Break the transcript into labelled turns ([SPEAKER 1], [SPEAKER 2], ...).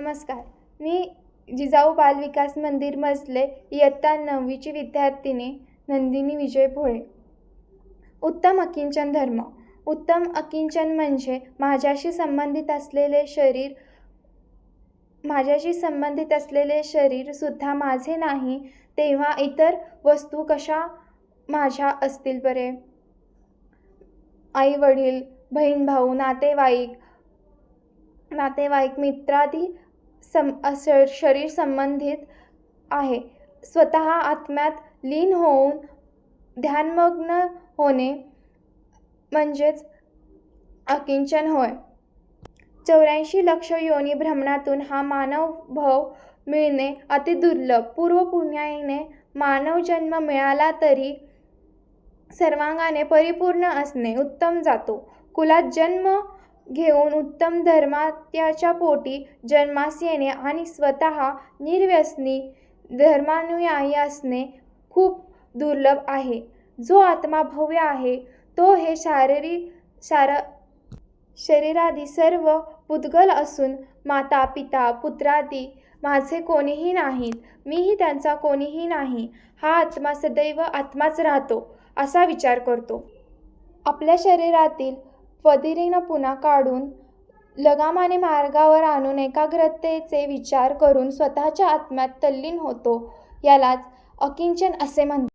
[SPEAKER 1] नमस्कार. मी जिजाऊ बालविकास मंदिर मजले इयत्ता नववीची विद्यार्थिनी नंदिनी विजय भोळे. उत्तम अकिंचन धर्म. उत्तम अकिंचन म्हणजे माझ्याशी संबंधित असलेले शरीर माझ्याशी संबंधित असलेले शरीरसुद्धा माझे नाही तेव्हा इतर वस्तू कशा माझ्या असतील बरे? आई वडील बहीण भाऊ नातेवाईक नातेवाईक मित्रादी सम शरीर संबंधित आहे. स्वतः आत्म्यात लीन होऊन ध्यानमग्न होणे म्हणजेच अकिंचन होय. चौऱ्याऐंशी लक्ष योनी भ्रमणातून हा मानव भव मिळणे अतिदुर्लभ पूर्वपुण्याईने मानव जन्म मिळाला तरी सर्वांगाने परिपूर्ण असणे उत्तम जातो. कुलात जन्म घेऊन उत्तम धर्मात्याच्या पोटी जन्मास येणे आणि स्वतः निर्व्यसनी धर्मानुयायी असणे खूप दुर्लभ आहे. जो आत्मा भव्य आहे तो हे शारीरिक शार शरीरादी सर्व पुद्गल असून माता पिता पुत्रादी माझे कोणीही नाहीत मीही त्यांचा कोणीही नाही हा आत्मा सदैव आत्माच राहतो असा विचार करतो. आपल्या शरीरातील फदिरीनं पुन्हा काढून लगामाने मार्गावर आणून एकाग्रतेचे विचार करून स्वतःच्या आत्म्यात तल्लीन होतो यालाच अकिंचन असे म्हणतात.